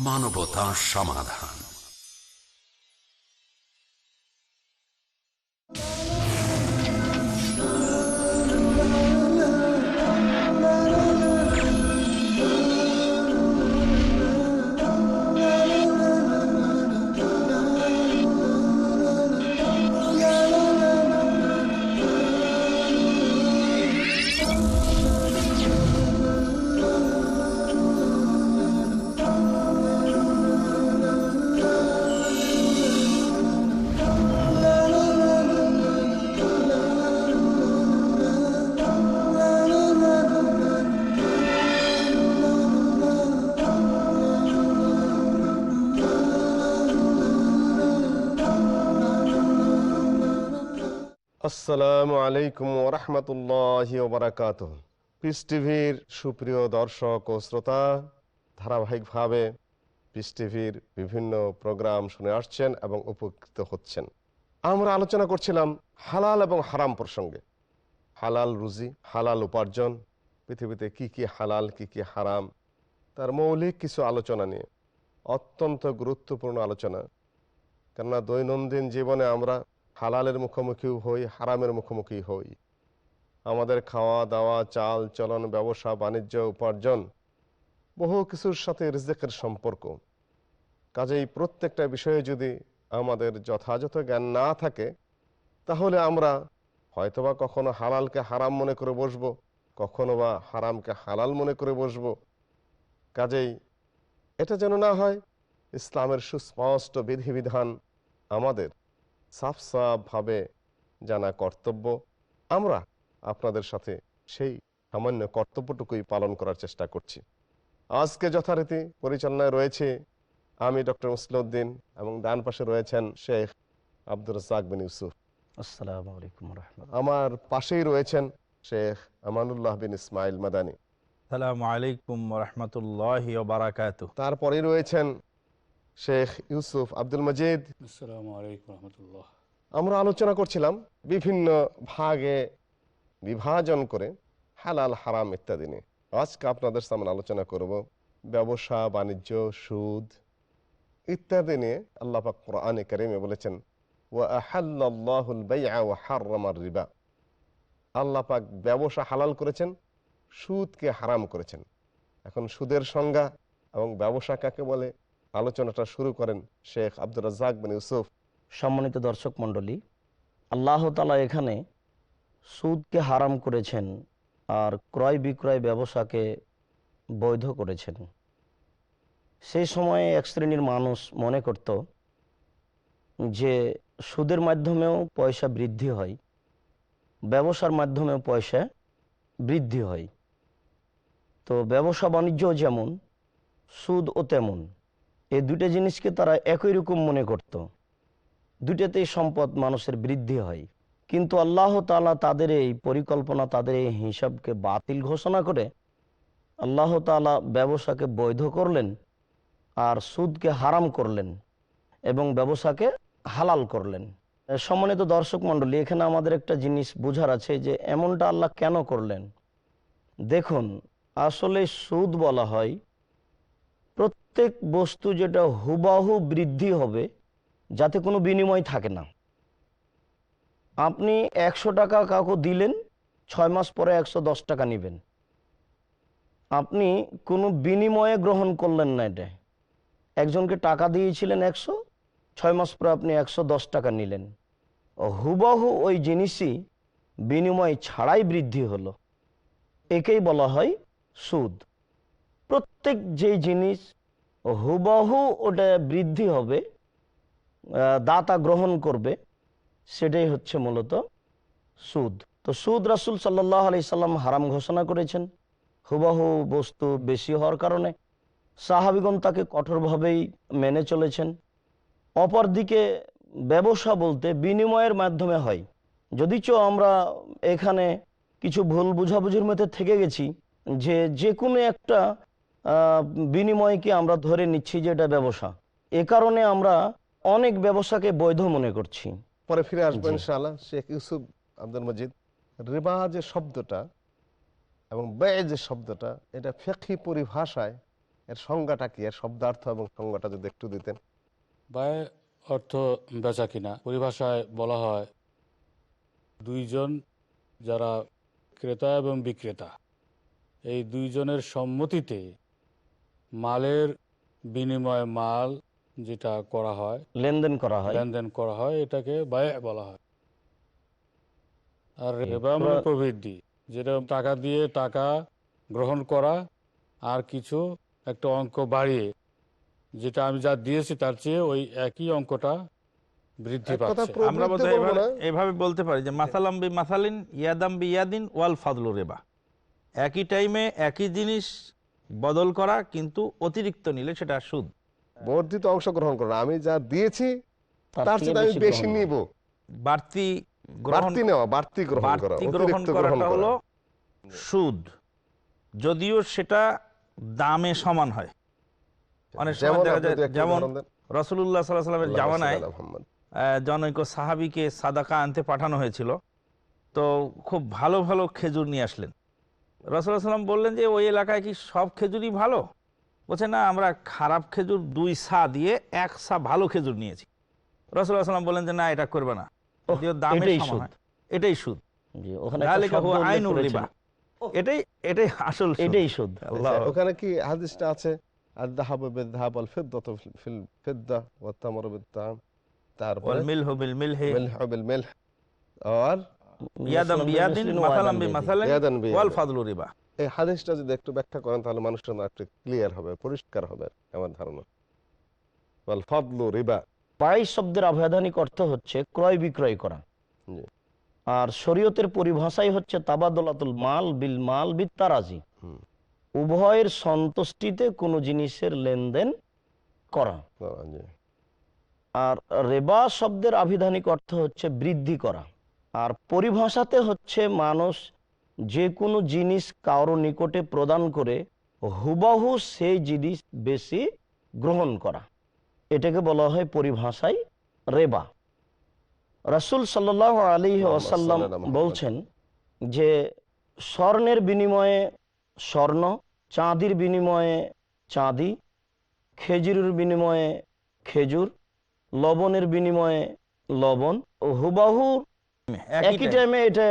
মানবতা সমাধান। আসসালামু আলাইকুম ওরহমতুল্লাহ বারাকাত পিস টিভির সুপ্রিয় দর্শক ও শ্রোতা, ধারাবাহিকভাবে পিস টিভির বিভিন্ন প্রোগ্রাম শুনে আসছেন এবং উপকৃত হচ্ছেন। আমরা আলোচনা করছিলাম হালাল এবং হারাম প্রসঙ্গে। হালাল রুজি, হালাল উপার্জন, পৃথিবীতে কি কি হালাল, কি কি হারাম, তার মৌলিক কিছু আলোচনা নিয়ে। অত্যন্ত গুরুত্বপূর্ণ আলোচনা। কেননা দৈনন্দিন জীবনে আমরা হালালের মুখোমুখি হই, হারামের মুখোমুখি হই। আমাদের খাওয়া, দাওয়া, চাল, চলন, ব্যবসা, বাণিজ্য, উপার্জন, বহু কিছুর সাথে রিজেকের সম্পর্ক। কাজেই প্রত্যেকটা বিষয়ে যদি আমাদের যথাযথ জ্ঞান না থাকে, তাহলে আমরা হয়তোবা কখনো হালালকে হারাম মনে করে বসবো, কখনো বা হারামকে হালাল মনে করে বসবো। কাজেই এটা যেন না হয়, ইসলামের সুস্পষ্ট বিধিবিধান আমাদের সাফ সাফভাবে জানা কর্তব্য। আমরা আপনাদের সাথে সেই সামান্য কর্তব্যটুকুই পালন করার চেষ্টা করছি। আজকে যথারীতি পরিচালনায় রয়েছে আমি ডক্টর মুসলিউদ্দিন এবং ডান পাশে রয়েছেন শেখ আব্দুর রাজাক বিন ইউসুফ। আসসালামু আমার পাশেই রয়েছেন শেখ আমানুল্লাহ বিন ইসমাইল মাদানী। সালামু আলাইকুম রহমতুল্লাহ তারপরেই রয়েছেন শেখ ইউসুফ আব্দুল মজিদ। আমরা আলোচনা করছিলাম বিভিন্ন ভাগে বিভাজন করে হালাল হারাম ইত্যাদি নিয়ে। আজকে আপনাদের সামনে আলোচনা করব ব্যবসা বাণিজ্য সুদ ইত্যাদি নিয়ে। আল্লাহ পাক কোরআনে কারিমে বলেছেন রিবা। আল্লাহ পাক ব্যবসা হালাল করেছেন সুদকে হারাম করেছেন। এখন সুদের সংজ্ঞা এবং ব্যবসা কাকে বলে? আলোচনাটা শুরু করেন শেখ আব্দুর রাজাক বিন ইউসুফ। সম্মানিত দর্শক মণ্ডলী, আল্লাহ তালা এখানে সুদকে হারাম করেছেন আর ক্রয় বিক্রয় ব্যবসাকে বৈধ করেছেন। সেই সময়ে এক শ্রেণির মানুষ মনে করত যে সুদের মাধ্যমেও পয়সা বৃদ্ধি হয়, ব্যবসার মাধ্যমেও পয়সা বৃদ্ধি হয়। তো ব্যবসা বাণিজ্য যেমন সুদ ও তেমন। এই দুটো জিনিসকে তারা একই রকম মনে করত। দুটাতেই সম্পদ মানুষের বৃদ্ধি হয়। কিন্তু আল্লাহ তালা তাদের এই পরিকল্পনা, তাদের এই হিসাবকে বাতিল ঘোষণা করে আল্লাহ তালা ব্যবসাকে বৈধ করলেন আর সুদকে হারাম করলেন এবং ব্যবসাকে হালাল করলেন। সম্মানিত দর্শক মণ্ডলী, এখানে আমাদের একটা জিনিস বোঝার আছে যে এমনটা আল্লাহ কেন করলেন? দেখুন, আসলে সুদ বলা হয় প্রত্যেক বস্তু যেটা হুবাহু বৃদ্ধি হবে, যাতে কোনো বিনিময় থাকে না। আপনি একশো টাকা কাউকে দিলেন, ছয় মাস পরে একশো দশ টাকা নেবেন। আপনি কোনো বিনিময়ে গ্রহণ করলেন না এটা। একজনকে টাকা দিয়েছিলেন একশো, ছয় মাস পরে আপনি একশো দশ টাকা নিলেন। হুবাহু ওই জিনিসই বিনিময় ছাড়াই বৃদ্ধি হলো। একেই বলা হয় সুদ। প্রত্যেক যেই জিনিস হুবাহু ওটা বৃদ্ধি হবে দাতা গ্রহণ করবে, সেটাই হচ্ছে মূলত সুদ। তো সুদ রাসুল সাল্লাহ আলি সাল্লাম হারাম ঘোষণা করেছেন, হুবাহু বস্তু বেশি হওয়ার কারণে। সাহাবিগণ তাকে কঠোরভাবেই মেনে চলেছেন। অপরদিকে ব্যবসা বলতে বিনিময়ের মাধ্যমে হয়। যদিচ আমরা এখানে কিছু ভুল বুঝাবুঝির মধ্যে থেকে গেছি, যে যে কোনো একটা বিনিময়কে আমরা ধরে নিচ্ছি যে এটা ব্যবসা। এ কারণে আমরা অনেক ব্যবসাকে বৈধ মনে করছি। পরে ফিরে আসব। ইনশাআল্লাহ। শেখ ইউসুফ আব্দুল মজিদ রিবা যে শব্দটা এবং ব্যয় যে শব্দটা এটা ফেকি পরিভাষায় এর সংজ্ঞাটা কি? এর শব্দার্থ এবং সংজ্ঞাটা যদি একটু দিতেন। ব্যয় অর্থ বেচা কিনা? পরিভাষায় বলা হয় দুইজন যারা ক্রেতা এবং বিক্রেতা। এই দুইজনের সম্মতিতে মালের বিনিময়ে মাল যেটা করা হয় লেনদেন করা হয়। লেনদেন করা হয় এটাকে ব্যয় বলা হয়। আর রেবা মানে প্রবৃদ্ধি যেটা টাকা দিয়ে টাকা গ্রহণ করা আর কিছু একটা অঙ্ক বাড়িয়ে যেটা আমি যা দিয়েছি তার চেয়ে ওই একই অঙ্কটা বৃদ্ধি পাচ্ছে। আমরা বোধহয় এভাবে বলতে পারি যে মাসালাম্বি মাসালিন ইয়াদাম্বি ইয়াদিন ওয়াল ফাদলু রেবা। একই টাইমে একই জিনিস বদল করা কিন্তু অতিরিক্ত নিলে সেটা সুদ। বর্ধিত অংশগ্রহণ করুন আমি যা দিয়েছি তার চেয়ে আমি বেশি নিব। বাড়তি বাড়তি নেওয়া বাড়তি গ্রহণ করা গ্রহণ গ্রহণ করাটা করা। হলো সুদ। যদিও সেটা দামে সমান হয়। অনেক সময় যেমন দেখা যায় যেমন। রসুল্লাহ সাল্লাহ সাল্লামের জামানায় জনৈক সাহাবিকে সাদাকা আনতে পাঠানো হয়েছিল। তো খুব ভালো ভালো খেজুর নিয়ে আসলেন। রসুল্লাহ সাল্লাম বললেন যে ওই এলাকায় কি সব খেজুরই ভালো? বলছে না আমরা খারাপ খেজুর দুই সা দিয়ে এক সা ভালো খেজুর নিয়েছি। রসুল্লাহ সাল্লাম বললেন যে না এটা করবে না। এটাই সুদ। এটাই সুদ। জি, ওখানে একটা যালিকা শব্দ উল্লেখ আইনুর করেছেন। রিবা। এটাই এটাই আসল সুদ। এটাই সুদ। ওখানে কি হাদিসটা আছে? ইয়াদাম বিয়াদিন মাসালাম। ওয়াল ফাদলু রিবা। এই হাদিসটা যদি একটু ব্যাখ্যা করেন তাহলে মানুষের একটু ক্লিয়ার হবে পরিষ্কার হবে আমার ধারণা। ওয়াল ফাদলু রিবা। বাই শব্দের আভ্যাধানিক অর্থ হচ্ছে ক্রয় বিক্রয় করা। আর শরীয়তের পরিভাষাই হচ্ছে তাবাদলাতুল মাল বিল মাল বিত্তারাজি। হুম। উভয়ের সন্তুষ্টিতে কোনো জিনিসের লেনদেন করা। আর রেবা শব্দের আভিধানিক অর্থ হচ্ছে বৃদ্ধি করা। আর পরিভাষাতে হচ্ছে মানুষ যে কোনো জিনিস কারও নিকটে প্রদান করে হুবাহু সেই জিনিস বেশি গ্রহণ করা। এটাকে বলা হয় পরিভাষায় রেবা। রাসুল সাল্লাহ আলী ওয়াসাল্লাম সাল্লাল্লাহু বলছেন যে স্বর্ণের বিনিময়ে স্বর্ণ চাঁদির বিনিময়ে চাঁদি খেজুরের বিনিময়ে খেজুর লবণের বিনিময়ে লবণ ও হুবাহু একই টাইমে এটা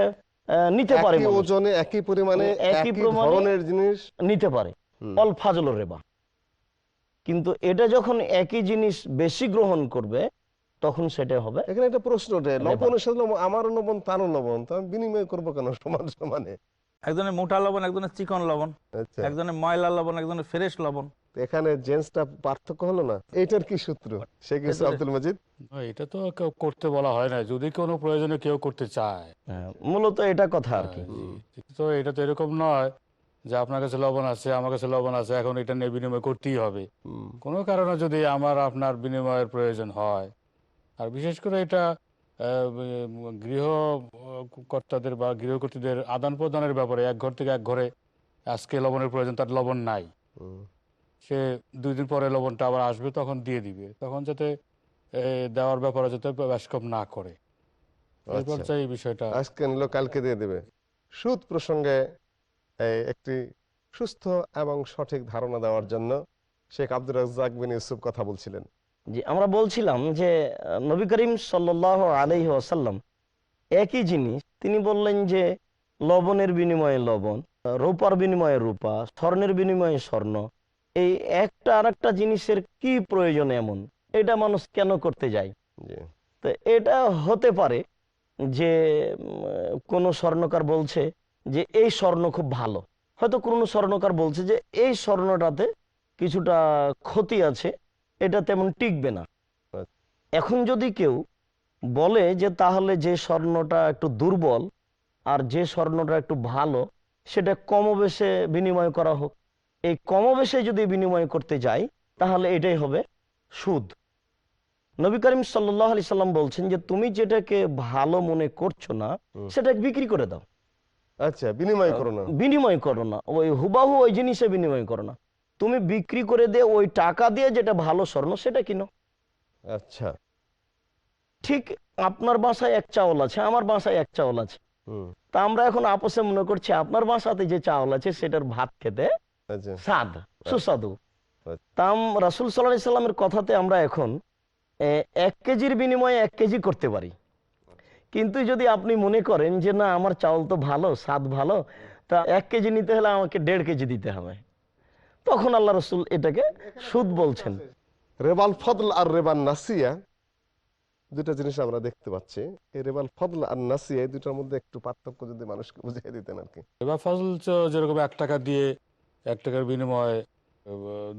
নিতে পারে একই ওজনে একই পরিমাণে একই ধরনের জিনিস। নিতে পারে। অল ফাজল রেবা। কিন্তু এটা যখন একই জিনিস বেশি গ্রহণ করবে তখন সেটা হবে এখানে একটা প্রশ্ন ওঠে লবণের সাথে লবণ, আমারও লবণ তারও লবণ তো আমি বিনিময় করব কেন সমান সমানে? একজনের মোটা লবণ একজনের চিকন লবণ আচ্ছা। একজনের ময়লা লবণ একজনের ফ্রেশ লবণ। এখানে জেন্সটা পার্থক্য হলো না? এটার কি সূত্র? শেখ ইসলাম আব্দুল মজিদ? এটা তো কেউ করতে বলা হয় না। যদি কোনো প্রয়োজনে কেউ করতে চায়। হ্যাঁ, মূলত এটা কথা আর কি। তো এটা তো এরকম নয় যে আপনার কাছে লবণ আছে আমার কাছে লবণ আছে এখন এটা নিয়ে বিনিময় করতেই হবে। কোনো কারণে যদি আমার আপনার বিনিময়ের প্রয়োজন হয় আর বিশেষ করে এটা আহ, গৃহ কর্তাদের বা গৃহকর্তীদের আদান প্রদানের ব্যাপারে এক ঘর থেকে এক ঘরে আজকে লবণের প্রয়োজন তার লবণ নাই। সে দুই দিন পরে লবণটা আবার আসবে তখন দিয়ে দিবে। তখন যাতে দেওয়ার ব্যাপারে যাতে ব্যাসকম না করে। এই আচ্ছা। এই বিষয়টা। আজকে নিল কালকে দিয়ে দেবে। সুদ প্রসঙ্গে একটি সুস্থ এবং সঠিক ধারণা দেওয়ার জন্য শেখ আব্দুর রাজ্জাক বিন ইউসুফ কথা বলছিলেন। জি আমরা বলছিলাম যে নবী করিম সাল্লাহ আলহি আসাল্লাম একই জিনিস তিনি বললেন যে লবণের বিনিময়ে লবণ রূপার বিনিময়ে রূপা স্বর্ণের বিনিময়ে স্বর্ণ এই একটা আর একটা জিনিসের কি প্রয়োজন এমন? এটা মানুষ কেন করতে যায়? তো এটা হতে পারে যে কোন স্বর্ণকার বলছে যে এই স্বর্ণ খুব ভালো। হয়তো কোনো স্বর্ণকার বলছে যে এই স্বর্ণটাতে কিছুটা ক্ষতি আছে এটা তেমন টিকবে না। আচ্ছা। এখন যদি কেউ বলে যে তাহলে যে স্বর্ণটা একটু দুর্বল আর যে স্বর্ণটা একটু ভালো সেটা কমবেশে বিনিময় করা হোক। এই কমবেশে যদি বিনিময় করতে যাই তাহলে এটাই হবে সুদ। নবী করিম সাল্লাহ আলি সাল্লাম বলছেন যে তুমি যেটাকে ভালো মনে করছ না সেটা বিক্রি করে দাও। আচ্ছা বিনিময় করো না। বিনিময় করো না। ওই হুবাহু ওই জিনিসে বিনিময় করো না। তুমি বিক্রি করে দিয়ে ওই টাকা দিয়ে যেটা ভালো স্বর্ণ সেটা কিনো। আচ্ছা। ঠিক আপনার বাসায় এক চাউল আছে আমার বাসায় এক চাউল আছে। তা আমরা এখন আপোষে মনে করছি আপনার বাসাতে যে চাউল আছে সেটার ভাত খেতে স্বাদ সুস্বাদু। তাম রাসুল সাল্লাহ সাল্লামের কথাতে আমরা এখন এক কেজির বিনিময়ে এক কেজি করতে পারি। কিন্তু যদি আপনি মনে করেন যে না আমার চাউল তো ভালো স্বাদ ভালো তা এক কেজি নিতে হলে আমাকে দেড় কেজি দিতে হবে। তখন আল্লাহ রসুল এটাকে সুদ বলছেন। রেবাল ফদল আর রেবাল নাসিয়া দুটা জিনিস আমরা দেখতে পাচ্ছি। এই রেবাল ফদল আর নাসিয়া এই দুটার মধ্যে একটু পার্থক্য যদি মানুষকে বুঝিয়ে দিতেন আর কি। এবার ফজল যেরকম এক টাকা দিয়ে এক টাকার বিনিময়ে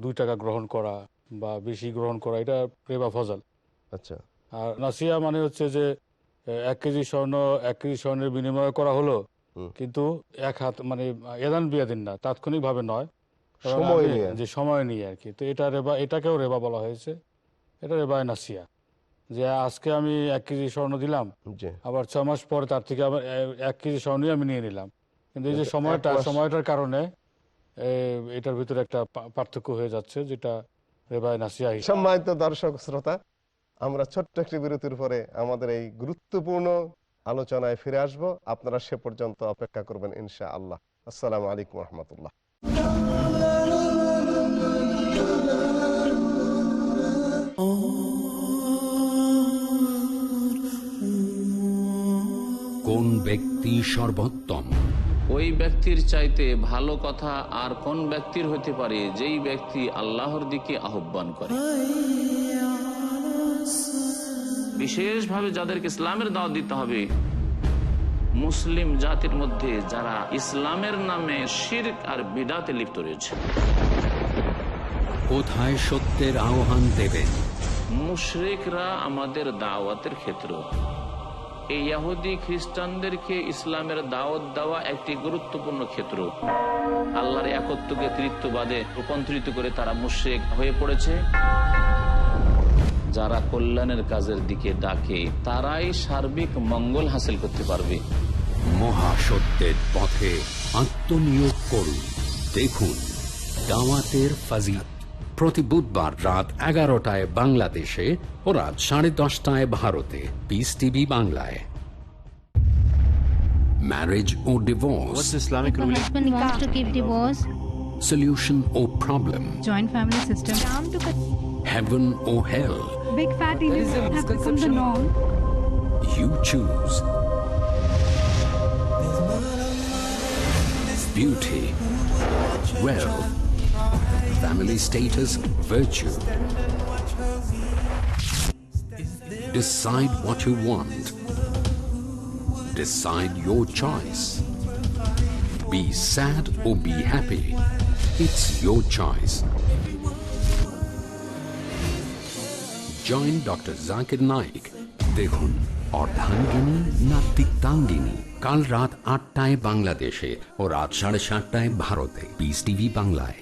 দুই টাকা গ্রহণ করা বা বেশি গ্রহণ করা এটা রেবা ফজল। আচ্ছা। আর নাসিয়া মানে হচ্ছে যে এক কেজি স্বর্ণ এক কেজি স্বর্ণের বিনিময় করা হলো কিন্তু এক হাত মানে এদান বিয়াদিন না তাৎক্ষণিক ভাবে নয়। যে সময় নিয়ে আর কি তো এটা রেবা এটাকেও রেবা বলা হয়েছে। এটা রেবায় নাসিয়া। যে আজকে আমি এক কেজি স্বর্ণ দিলাম আবার ছ মাস পরে তার থেকে আবার এক কেজি স্বর্ণই আমি নিয়ে নিলাম। কিন্তু এই যে সময়টা সময়টার কারণে এটার ভিতরে একটা পা- পার্থক্য হয়ে যাচ্ছে যেটা সম্মানিত দর্শক শ্রোতা আমরা ছোট্ট একটি বিরতির পরে আমাদের এই গুরুত্বপূর্ণ আলোচনায় ফিরে আসব। আপনারা সে পর্যন্ত অপেক্ষা করবেন ইনশা আল্লাহ আসসালামু আলাইকুম রহমতুল্লাহ কোন ব্যক্তি সর্বোত্তম? ওই ব্যক্তির চাইতে ভালো কথা আর কোন ব্যক্তির হতে পারে যেই ব্যক্তি আল্লাহর দিকে আহ্বান করে। বিশেষভাবে যাদেরকে ইসলামের দাওয়াত দিতে হবে মুসলিম জাতির মধ্যে যারা ইসলামের নামে শিরক আর বিদাতে লিপ্ত রয়েছে। কোথায় সত্যের আহ্বান দেবেন মুশরিকরা আমাদের দাওয়াতের ক্ষেত্র। এই ইহুদি খ্রিস্টানদেরকে ইসলামের দাওয়াত দেওয়া একটি গুরুত্বপূর্ণ ক্ষেত্র। আল্লাহর একত্বকে তৃত্ববাদে রূপান্তরিত করে তারা মুশরিক হয়ে পড়েছে। যারা কল্যাণের কাজের দিকে ডাকে, তারাই সার্বিক মঙ্গল হাসিল করতে পারবে। মহাসত্যের পথে আত্মনিয়োগ করুন। দেখুন দাওয়াতের ফাজিল প্রতি বুধবার রাত এগারোটায় বাংলাদেশে ও রাত সাড়ে দশটায় ভারতে পিস টিভি বাংলায় marriage O divorce If the husband wants to give divorce, solution O problem joint family system. heaven or hell Big fat idiots have become the norm. you choose beauty wealth family status virtue decide what you want decide your choice be sad or be happy it's your choice join doctor Zakir Naik দেখুন অর্ধাঙ্গিনী না তিক্তাঙ্গিনী কাল রাত আটটায় বাংলাদেশে ও রাত সাড়ে সাতটায় ভারতে পিস টিভি বাংলায়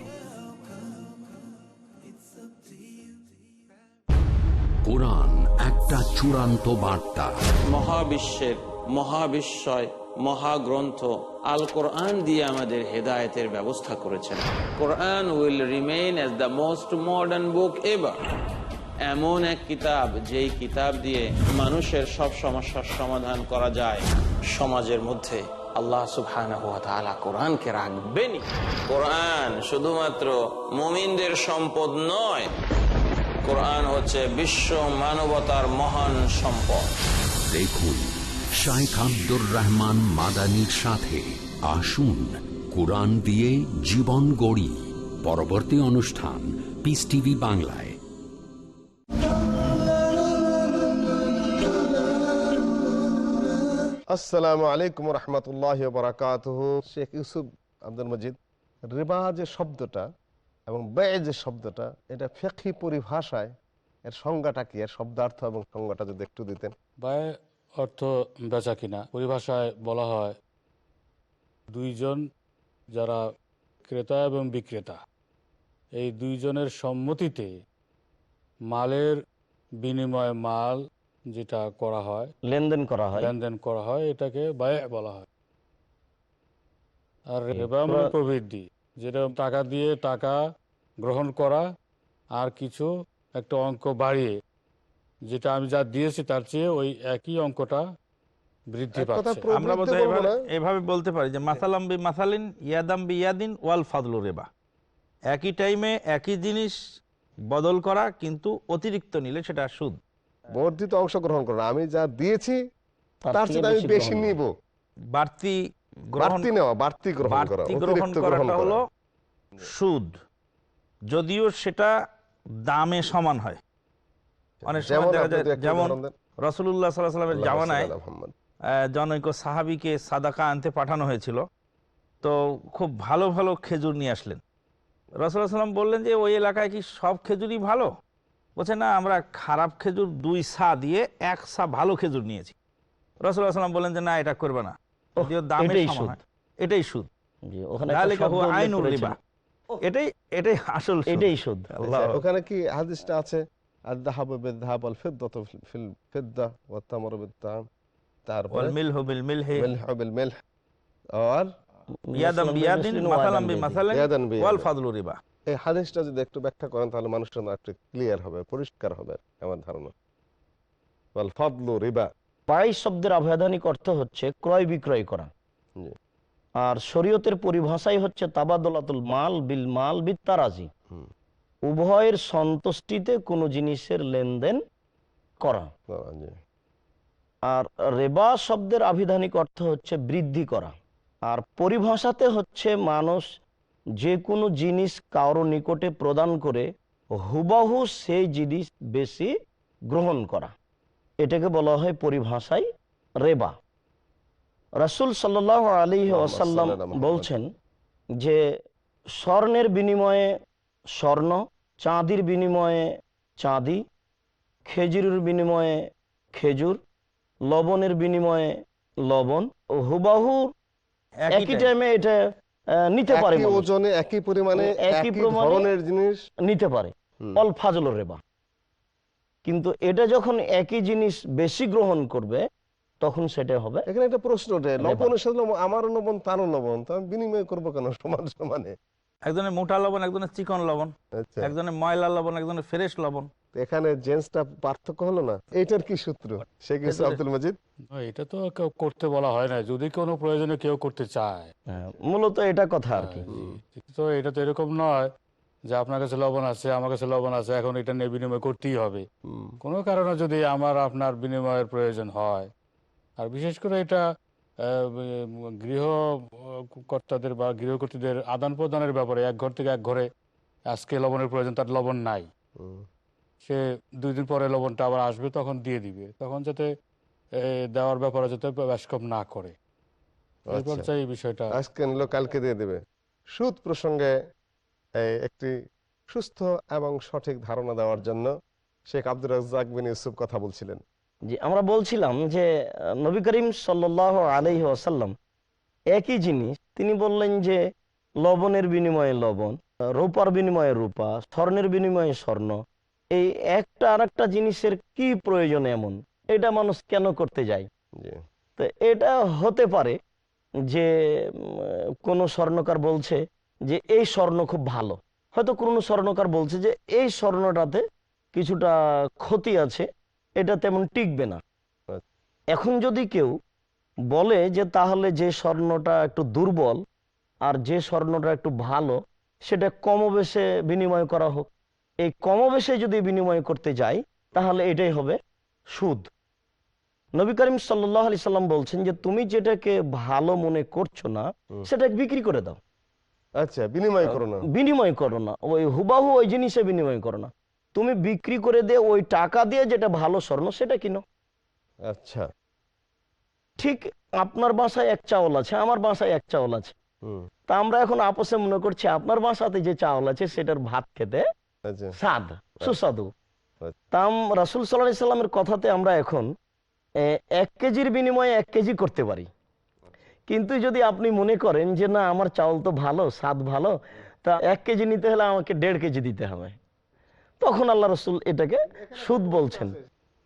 কোরআন একটা চূড়ান্ত বার্তা। মহাবিশ্বের মহাবিশ্বয়, মহাগ্রন্থ আল কোরআন দিয়ে আমাদের হেদায়েতের ব্যবস্থা করেছেন। Quran will remain as the most modern book ever. এমন এক কিতাব, যেই কিতাব দিয়ে মানুষের সব সমস্যার সমাধান করা যায়। সমাজের মধ্যে আল্লাহ তাআলা কোরআনকে রাখবেনই। কোরআন শুধুমাত্র মুমিনদের সম্পদ নয় কোরআন হচ্ছে বিশ্ব মানবতার মহান সম্পদ। দেখুন শাইখ আব্দুর রহমান মাদানির সাথে আসুন কোরআন দিয়ে জীবন গড়ি। পরবর্তী অনুষ্ঠান পিস টিভি বাংলায়। আসসালামু আলাইকুম রহমতুল্লাহ বরাকাত শেখ ইউসুফ আব্দুল মজিদ রিবা যে শব্দটা এবং ব্যয় যে শব্দটা এটা ফেকি পরিভাষায় এর সংজ্ঞাটা কি? এর শব্দার্থ এবং সংজ্ঞাটা যদি একটু দিতেন। ব্যয় অর্থ বেচা কিনা? পরিভাষায় বলা হয় দুইজন যারা ক্রেতা এবং বিক্রেতা। এই দুইজনের সম্মতিতে মালের বিনিময়ে মাল যেটা করা হয় লেনদেন করা হয়। লেনদেন করা হয় এটাকে ব্যয় বলা হয়। আর রেবা মানে প্রবৃদ্ধি। যেটা টাকা দিয়ে টাকা গ্রহণ করা আর কিছু একটা অঙ্ক বাড়িয়ে যেটা আমি যা দিয়েছি তার চেয়ে ওই একই অঙ্কটা বৃদ্ধি পাচ্ছে। আমরা বোধহয় এভাবে বলতে পারি যে মাসালাম মাসালিন ইয়াদাম ইয়াদিন ওয়াল ফাদলু রেবা। একই টাইমে একই জিনিস বদল করা কিন্তু অতিরিক্ত নিলে সেটা সুদ। বর্ধিত অংশ গ্রহণ করো। আমি যা দিয়েছি তার তার চেয়ে আমি বেশি নিব। বাড়তি বাড়তি নেওয়া বাড়তি গ্রহণ করা গ্রহণ গ্রহণ করাটা হলো সুদ। যদিও সেটা দামে সমান হয়। অনেক সময় দেখা যায় যেমন রসুল্লাহ সাল্লাহ সাল্লামের জামানায় জনৈক সাহাবিকে সাদাকা আনতে পাঠানো হয়েছিল। তো খুব ভালো ভালো খেজুর নিয়ে আসলেন। রসুল্লাহ সাল্লাম বললেন যে ওই এলাকায় কি সব খেজুরই ভালো? বলছে না আমরা খারাপ খেজুর দুই সা দিয়ে এক সা ভালো খেজুর নিয়েছি। রসুল্লাহ সাল্লাম বললেন যে না এটা করবে না। যদিও দামের এটাই সমান সুদ। এটাই সুদ। জি ওখানে। রিবা। এটাই এটাই আসল এটাই সুদ। আচ্ছা, ওখানে কি হাদিসটা আছে? তারপরে আর বিয়াদিন ইয়াদান বিয়াদিন। ওয়াল ফাদলু রিবা। এই হাদিসটা যদি একটু ব্যাখ্যা করেন তাহলে মানুষের একটু ক্লিয়ার হবে পরিষ্কার হবে আমার ধারণা। ওয়াল ফাদলু রিবা। বাই শব্দের আভ্যাধানিক অর্থ হচ্ছে ক্রয় বিক্রয় করা। আর শরীয়তের পরিভাষাই হচ্ছে তাবাদলাতুল মাল বিল মাল বিত্তারাজি। উভয়ের সন্তুষ্টিতে কোনো জিনিসের লেনদেন করা। আর রেবা শব্দের আভিধানিক অর্থ হচ্ছে বৃদ্ধি করা। আর পরিভাষাতে হচ্ছে মানুষ যে কোনো জিনিস কারও নিকটে প্রদান করে হুবাহু সেই জিনিস বেশি গ্রহণ করা। এটাকে বলা হয় পরিভাষায় রেবা। রাসুল সাল্লাহ আলী ওয়াসাল্লাম সাল্লাল্লাহু বলছেন যে স্বর্ণের বিনিময়ে স্বর্ণ চাঁদির বিনিময়ে চাঁদি খেজুরের বিনিময়ে খেজুর লবণের বিনিময়ে লবণ ও হুবাহু একই টাইমে এটা নিতে পারে। ওজনে একই পরিমাণে একই ধরনের জিনিস। নিতে পারে। অল ফাজল রেবা। কিন্তু এটা যখন একই জিনিস বেশি গ্রহণ করবে তখন সেটা হবে এখানে একটা প্রশ্ন ওঠে লবণের সাথে লবণ, আমারও লবণ তারও লবণ তো আমি বিনিময় করব কেন সমান সমানে? একজনের মোটা লবণ একজনের চিকন লবণ আচ্ছা। একজনের ময়লা লবণ একজনের ফ্রেশ লবণ। তো এখানে জেন্সটা পার্থক্য হলো না? এইটার কি সূত্র? শেখ ইসলাম আব্দুল মজিদ? এটা তো কেউ করতে বলা হয় না। যদি কোনো প্রয়োজনে কেউ করতে চায়। মূলত এটা কথা আর কি। তো এটা তো এরকম নয়। যে আপনার কাছে লবণ আছে আমার কাছে লবণ আছে এখন এটা নিয়ে বিনিময় করতেই হবে। কোনো কারণে যদি আমার আপনার বিনিময়ের প্রয়োজন হয় আর বিশেষ করে এটা আহ, উম, গৃহ কর্তাদের বা গৃহকর্তীদের আদান প্রদানের ব্যাপারে এক ঘর থেকে এক ঘরে আজকে লবণের প্রয়োজন তার লবণ নাই। সে দুই দিন পরে লবণটা আবার আসবে তখন দিয়ে দিবে। তখন যাতে দেওয়ার ব্যাপারে যাতে ব্যাসকম না করে। এই আচ্ছা। এই বিষয়টা। আজকে নিল কালকে দিয়ে দেবে। সুদ প্রসঙ্গে একটি সুস্থ এবং সঠিক ধারণা দেওয়ার জন্য শেখ আব্দুর রাজ্জাক বিন ইউসুফ কথা বলছিলেন। যে আমরা বলছিলাম যে নবী করিম সাল্লাহ আলহি আসাল্লাম একই জিনিস তিনি বললেন যে লবণের বিনিময়ে লবণ রূপার বিনিময়ে রূপা স্বর্ণের বিনিময়ে স্বর্ণ এই একটা আর একটা জিনিসের কি প্রয়োজন এমন? এটা মানুষ কেন করতে যায়? জি। তো এটা হতে পারে যে কোনো স্বর্ণকার বলছে যে এই স্বর্ণ খুব ভালো হয়তো কোনো স্বর্ণকার বলছে যে এই স্বর্ণটাতে কিছুটা ক্ষতি আছে এটা তেমন টিকবে না। এখন যদি কেউ বলে যে তাহলে যে স্বর্ণটা একটু দুর্বল আর যে স্বর্ণটা একটু ভালো সেটা কমবেশে বিনিময় করা হোক এই কমবেশে যদি বিনিময় করতে যাই তাহলে এটাই হবে সুদ নবী করিম সাল্লাহ আলি সাল্লাম বলছেন যে তুমি যেটাকে ভালো মনে করছ না। সেটা বিক্রি করে দাও আচ্ছা বিনিময় করো না। বিনিময় করো না। ওই হুবাহু ওই জিনিসে বিনিময় করো না। তুমি বিক্রি করে দিয়ে ওই টাকা দিয়ে যেটা ভালো স্বর্ণ সেটা কিনো। আচ্ছা। ঠিক আপনার বাসায় এক চাউল আছে আমার বাসায় এক চাউল আছে। হুম। তা আমরা এখন আপোষে মনে করছি আপনার বাসাতে যে চাউল আছে সেটার ভাত খেতে আচ্ছা। স্বাদ সুস্বাদু। আচ্ছা। তাম রাসুল সাল্লাহ সাল্লামের কথাতে আমরা এখন এক কেজির বিনিময়ে এক কেজি করতে পারি। কিন্তু যদি আপনি মনে করেন যে না আমার চাউল তো ভালো স্বাদ ভালো তা এক কেজি নিতে হলে আমাকে দেড় কেজি দিতে হবে। তখন আল্লাহ রসুল এটাকে সুদ বলছেন।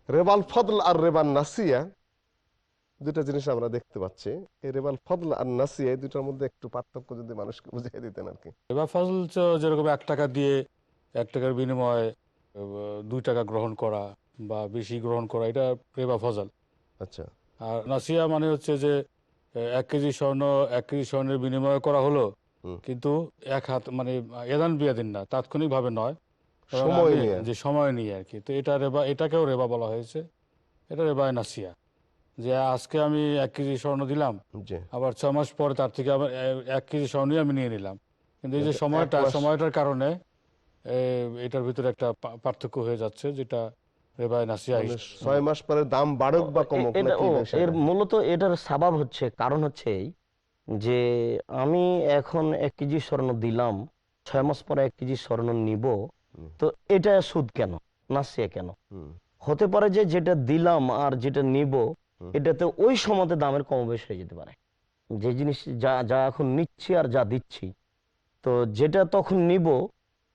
রেবাল ফদল আর রেবাল নাসিয়া দুটা জিনিস আমরা দেখতে পাচ্ছি। এই রেবাল ফদল আর নাসিয়া এই দুটার মধ্যে একটু পার্থক্য যদি মানুষকে বুঝিয়ে দিতেন আর কি। এবার ফজল তো যেরকম এক টাকা দিয়ে এক টাকার বিনিময়ে দুই টাকা গ্রহণ করা বা বেশি গ্রহণ করা এটা রেবা ফজল। আচ্ছা। আর নাসিয়া মানে হচ্ছে যে এক কেজি স্বর্ণ এক কেজি স্বর্ণের বিনিময় করা হলো। কিন্তু এক হাত মানে এদান বিয়াদিন না তাৎক্ষণিকভাবে নয়। যে সময় নিয়ে আর কি। তো এটা রেবা এটাকেও রেবা বলা হয়েছে। এটা রেবায় নাসিয়া যে আজকে আমি এক কেজি স্বর্ণ দিলাম আবার ছ মাস পরে তার থেকে আবার এক কেজি স্বর্ণই আমি নিয়ে নিলাম। কিন্তু এই যে সময়টা সময়টার কারণে এটার ভিতরে একটা পার্থক্য হয়ে যাচ্ছে যেটা ছয় মাস পরে দাম বাড়ুক বা কমুক এর মূলত এটার স্বভাব হচ্ছে কারণ হচ্ছে এই যে আমি এখন এক কেজি স্বর্ণ দিলাম ছয় মাস পরে এক কেজি স্বর্ণ নিব তো এটা সুদ কেন? নাসিয়া কেন? হতে পারে যে যেটা দিলাম আর যেটা নিব এটাতে ওই সময়তে দামের কম বেশ হয়ে যেতে পারে। যে জিনিস যা যা এখন নিচ্ছি আর যা দিচ্ছি তো যেটা তখন নিব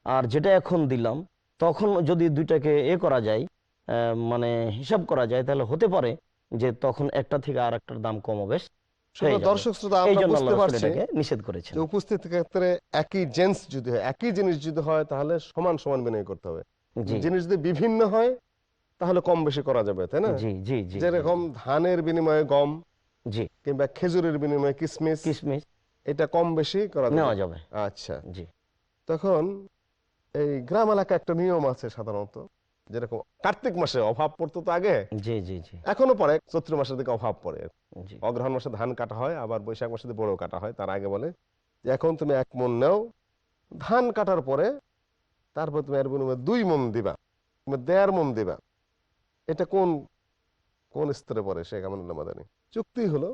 আর যেটা এখন দিলাম তখন যদি দুইটাকে এ করা যায় মানে হিসাব করা যায় তাহলে হতে পারে যে তখন একটা থেকে আর একটার দাম কম দর্শক শ্রোতা আমরা বুঝতে পারছি নিষেধ করেছেন উপস্থিত ক্ষেত্রে একই জেন্স যদি হয় একই জিনিস যদি হয় তাহলে সমান সমান বিনয় করতে হবে। জিনিস যদি বিভিন্ন হয় তাহলে কম বেশি করা যাবে তাই না? জি জি জি যেরকম ধানের বিনিময়ে গম জি। কিংবা খেজুরের বিনিময়ে কিসমিস কিসমিস। এটা কম বেশি করা নেওয়া যাবে যাবে। আচ্ছা। জি। তখন এই গ্রাম এলাকায় একটা নিয়ম আছে সাধারণত যেরকম কার্তিক মাসে অভাব পড়তো তো আগে। জি জি জি। এখনও পরে চৈত্র মাসের দিকে অভাব পড়ে। অগ্রহণ মাসে ধান কাটা হয় আবার বৈশাখ মাসে বড় কাটা হয় তার আগে বলে। এখন তুমি এক মন নেও ধান কাটার পরে তারপর তুমি এর বিনিময়ে দুই মন দিবা তুমি দেড় মন দিবা। এটা কোন কোন স্তরে পড়ে শেখ আমানুল্লাহ মাদানী? চুক্তি হলো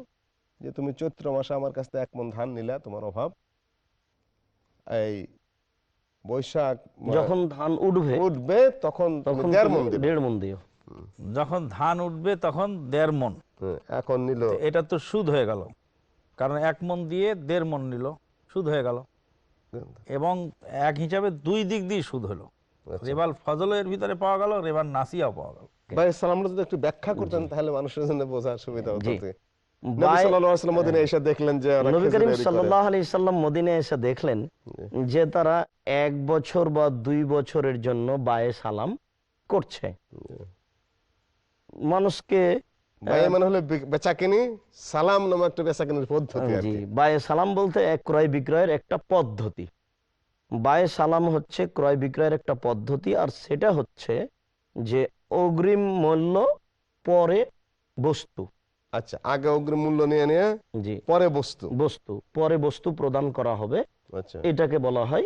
যে তুমি চৈত্র মাসে আমার কাছ থেকে এক মন ধান নিলা তোমার অভাব। এই বৈশাখ যখন ধান উঠবে উঠবে তখন তখন দেড় মন দেড় মন দিও যখন ধান উঠবে তখন দেড় মন। এখন নিল। এটা তো সুদ হয়ে গেল। কারণ এক মন দিয়ে দেড় মন নিল সুদ হয়ে গেল। এবং এক হিসাবে দুই দিক দিয়ে সুদ হলো। আচ্ছা। রেবাল ফজলও এর ভিতরে পাওয়া গেল রেবাল নাসিয়াও পাওয়া গেল। ভাই সালামটা যদি একটু ব্যাখ্যা করতেন তাহলে মানুষের জন্য বোঝার সুবিধা হতো মদিনায় দেখলেন যে নবী করিম সাল্লাহ আলি সাল্লাম মদিনে এসে দেখলেন যে তারা এক বছর বা দুই বছরের জন্য বায়ে সালাম করছে। মানুষকে মানে সালাম পদ্ধতি বায়ে সালাম বলতে এক ক্রয় বিক্রয়ের একটা পদ্ধতি। বায়ে সালাম হচ্ছে ক্রয় বিক্রয়ের একটা পদ্ধতি আর সেটা হচ্ছে যে অগ্রিম মূল্য পরে বস্তু। আচ্ছা আগে অগ্রিম মূল্য নিয়ে নিয়ে জি। পরে বস্তু। বস্তু পরে বস্তু প্রদান করা হবে। আচ্ছা। এটাকে বলা হয়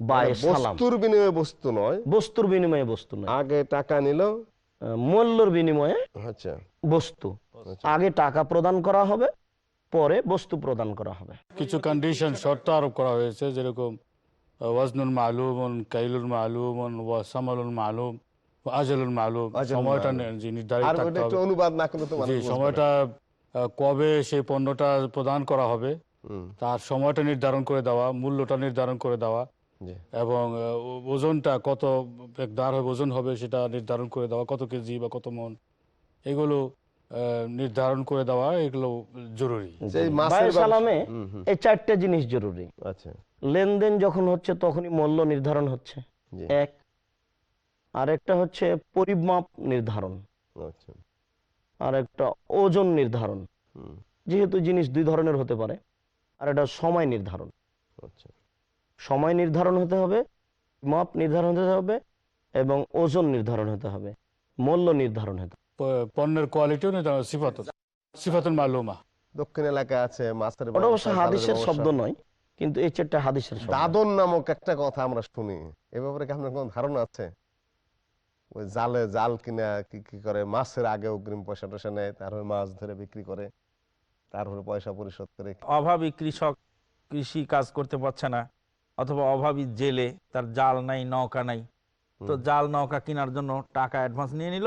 মানে বস্তুর বিনিময়ে বস্তু নয়। বস্তুর বিনিময়ে বস্তু নয়। আগে টাকা নিল। মূল্যর বিনিময়ে আচ্ছা। বস্তু। আগে টাকা প্রদান করা হবে পরে বস্তু প্রদান করা হবে। কিছু কন্ডিশন শর্ত আরোপ করা হয়েছে যেরকম ওয়াজনুল মালুম কাইলুল মালুম ওয়াসামালুল মালুম। আজলুল মালুম সময়টা নির্ধারিত থাকতে হবে। অনুবাদ না করলে তো জি সময়টা কবে সেই পণ্যটা প্রদান করা হবে তার সময়টা নির্ধারণ করে দেওয়া মূল্যটা নির্ধারণ করে দেওয়া এবং ওজনটা কত দার হবে ওজন হবে সেটা নির্ধারণ করে দেওয়া কত কেজি বা কত মন এগুলো আহ, নির্ধারণ করে দেওয়া এগুলো জরুরি। সালামে এই চারটে জিনিস জরুরি। আচ্ছা। লেনদেন যখন হচ্ছে তখনই মূল্য নির্ধারণ হচ্ছে। এক আর একটা হচ্ছে পরিমাপ নির্ধারণ। আচ্ছা। আর একটা ওজন নির্ধারণ। যেহেতু জিনিস দুই ধরনের হতে পারে আর একটা সময় নির্ধারণ। আচ্ছা। সময় নির্ধারণ হতে হবে মাপ নির্ধারণ হতে হবে এবং ওজন নির্ধারণ হতে হবে মূল্য নির্ধারণ হতে হবে। পণ্যের কোয়ালিটিও নির্ধারণ সিফাত। সিফাতুল মালুমা। দক্ষিণ এলাকায় আছে মাছের ওটা অবশ্য হাদিসের শব্দ নয় কিন্তু এই চারটা হাদিসের শব্দ। দাদন নামক একটা কথা আমরা শুনি। এ ব্যাপারে কি আপনার কোনো ধারণা আছে? ওই জালে জাল কিনা কি কি করে মাছের আগে অগ্রিম পয়সা টয়সা নেয় তারপরে মাছ ধরে বিক্রি করে তারপরে পয়সা পরিশোধ করে। অভাবী কৃষক কৃষি কাজ করতে পারছে না অথবা অভাবী জেলে তার জাল নাই নৌকা নাই। তো জাল নৌকা কেনার জন্য টাকা অ্যাডভান্স নিয়ে নিল।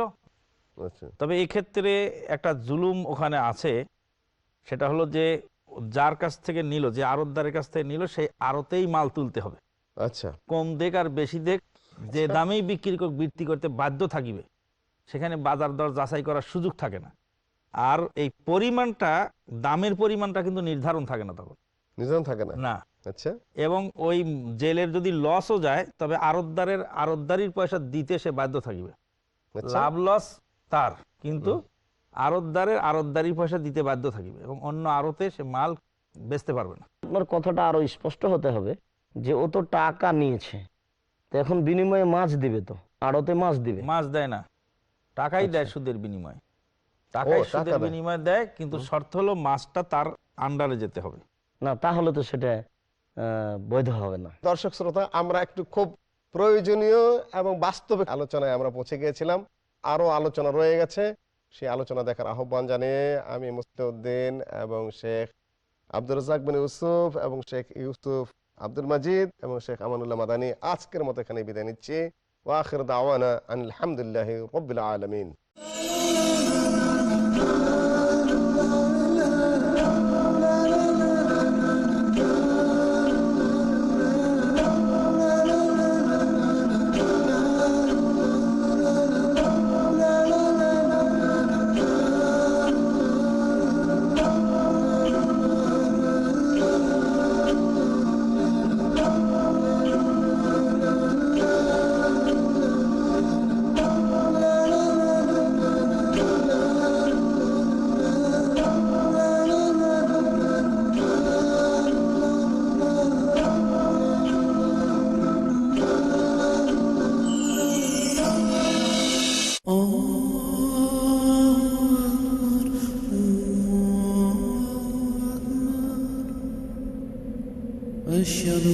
আচ্ছা। তবে এক্ষেত্রে একটা জুলুম ওখানে আছে সেটা হলো যে যার কাছ থেকে নিল যে আড়তদারের কাছ থেকে নিল সেই আড়তেই মাল তুলতে হবে। আচ্ছা। কম দেখ আর বেশি দেখ যে দামেই বিক্রি কর- বৃদ্ধি করতে বাধ্য থাকিবে সেখানে বাজার দর যাচাই করার সুযোগ থাকে না। আর এই পরিমাণটা দামের পরিমাণটা কিন্তু নির্ধারণ থাকে না তখন। নিজাম থাকে না? না। আচ্ছা। এবং ওই জেলের যদি লসও যায় তবে আড়তদারের আড়তদারির পয়সা দিতে সে বাধ্য থাকিবে। আচ্ছা। লাভ লস তার কিন্তু আড়তদারের আড়তদারির পয়সা দিতে বাধ্য থাকিবে এবং অন্য আড়তে সে মাল বেচতে পারবে না। আপনার কথাটা আরও স্পষ্ট হতে হবে যে ও তো টাকা নিয়েছে। তো এখন বিনিময়ে মাছ দিবে তো আড়তে মাছ দিবে। মাছ দেয় না টাকাই দেয় সুদের বিনিময়ে। টাকাই সুদের। বিনিময়ে দেয় কিন্তু শর্ত হলো মাছটা তার আন্ডারে যেতে হবে। না তাহলে তো সেটা বৈধ হবে না। দর্শক শ্রোতা আমরা একটু খুব প্রয়োজনীয় এবং বাস্তবিক আলোচনায় আমরা পৌঁছে গিয়েছিলাম। আরও আলোচনা রয়ে গেছে। সেই আলোচনা দেখার আহ্বান জানিয়ে আমি মুস্তিউদ্দিন এবং শেখ আব্দুর রাজাক বিন ইউসুফ এবং শেখ ইউসুফ আব্দুল মাজিদ এবং শেখ আমানুল্লাহ মাদানী আজকের মতো এখানে বিদায় নিচ্ছি। ওয়াখির দাওয়ানা আলহামদুলিল্লাহ রবিল আলমিন। أشهد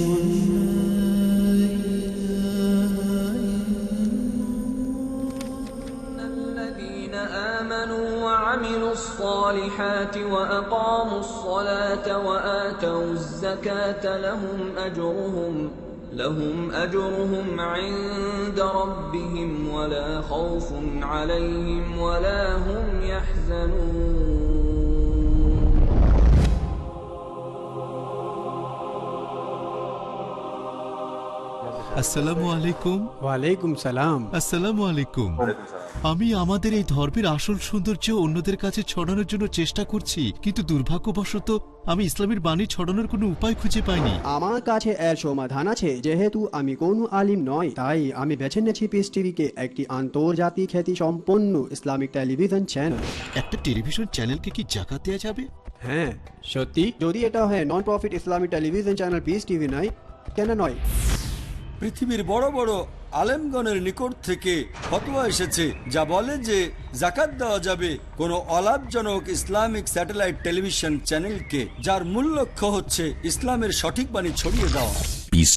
أن الذين آمنوا وعملوا الصالحات وأقاموا الصلاة وآتوا الزكاة لهم أجرهم لهم أجرهم عند ربهم ولا خوف عليهم ولا هم يحزنون. আসসালামু আলাইকুম। ওয়ালাইকুম সালাম। আসসালামু আলাইকুম। আমি আমাদের এই ধর্মের আসল সৌন্দর্য অন্যদের কাছে ছড়ানোর জন্য চেষ্টা করছি কিন্তু দুর্ভাগ্যবশত আমি ইসলামের বাণী ছড়ানোর কোনো উপায় খুঁজে পাইনি। আমার কাছে এর সমাধান আছে যেহেতু আমি কোনো আলিম নয় তাই আমি বেছে নিয়েছি পিস টিভিকে একটি আন্তর্জাতিক খ্যাতি সম্পন্ন ইসলামিক টেলিভিশন চ্যানেল। একটা টেলিভিশন চ্যানেলকে কি জাকাত দেওয়া যাবে? হ্যাঁ সত্যি? যদি এটা হয় non profit Islamic television channel peace TV নয় কেন নয়? পৃথিবীর বড় বড় আলেমগণের নিকট থেকে ফতোয়া এসেছে যা বলে যে জাকাত দেওয়া যাবে কোনো অলাভজনক ইসলামিক স্যাটেলাইট টেলিভিশন চ্যানেলকে যার মূল লক্ষ্য হচ্ছে ইসলামের সঠিক বাণী ছড়িয়ে দেওয়া পিস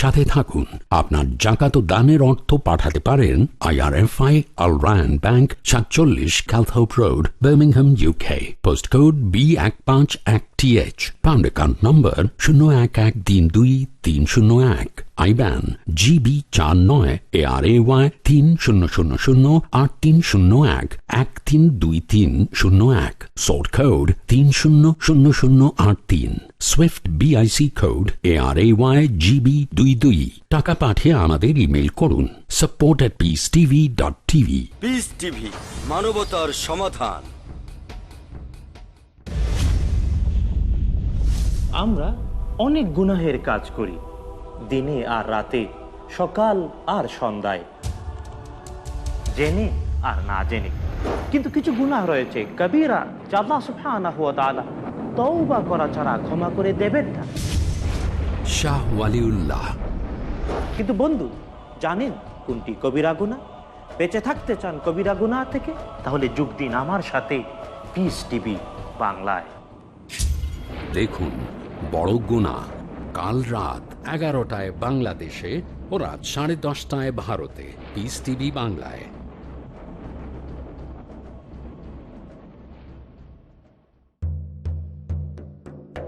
সাথে থাকুন আপনার জাকাত দানের অর্থ পাঠাতে পারেন আইআরএফআই আল রায়ন ব্যাংক সাতচল্লিশ Calthorpe road Birmingham UK post code B এক পাঁচ এক টিএচ পাউন্ড অ্যাকাউন্ট নম্বর শূন্য এক এক তিন দুই তিন শূন্য এক আইব্যান জিবি চার নয় এ আর এ ওয়াই তিন শূন্য শূন্য শূন্য আট তিন শূন্য এক এক তিন দুই তিন শূন্য এক সোর্ট কোড তিন শূন্য শূন্য শূন্য আট তিন swift BIC code A R A Y GB দুই দুই। টাকা পাঠিয়ে আমাদের ইমেল করুন support at peace TV dot TV peace TV মানবতার সমাধান। আমরা অনেক গুনাহের কাজ করি দিনে আর রাতে সকাল আর সন্ধ্যায়। জেনে আর না জেনে। কিন্তু কিছু গুনাহ রয়েছে কবিরা জাল্লা সুবহানাহু ওয়া তাআলা তওবা করা ছাড়া ক্ষমা করে দেবেন না। শাহ ওয়ালিউল্লাহ। কিন্তু বন্ধু জানেন কোনটি কবিরা গুনাহ? বেঁচে থাকতে চান কবিরা গুনাহ থেকে তাহলে যোগ দিন আমার সাথে পিস টিভি বাংলায়। দেখুন বড় গুণা। কাল রাত এগারোটায় বাংলাদেশে ও রাত সাড়ে দশটায় ভারতে। পিস টিভি বাংলায়।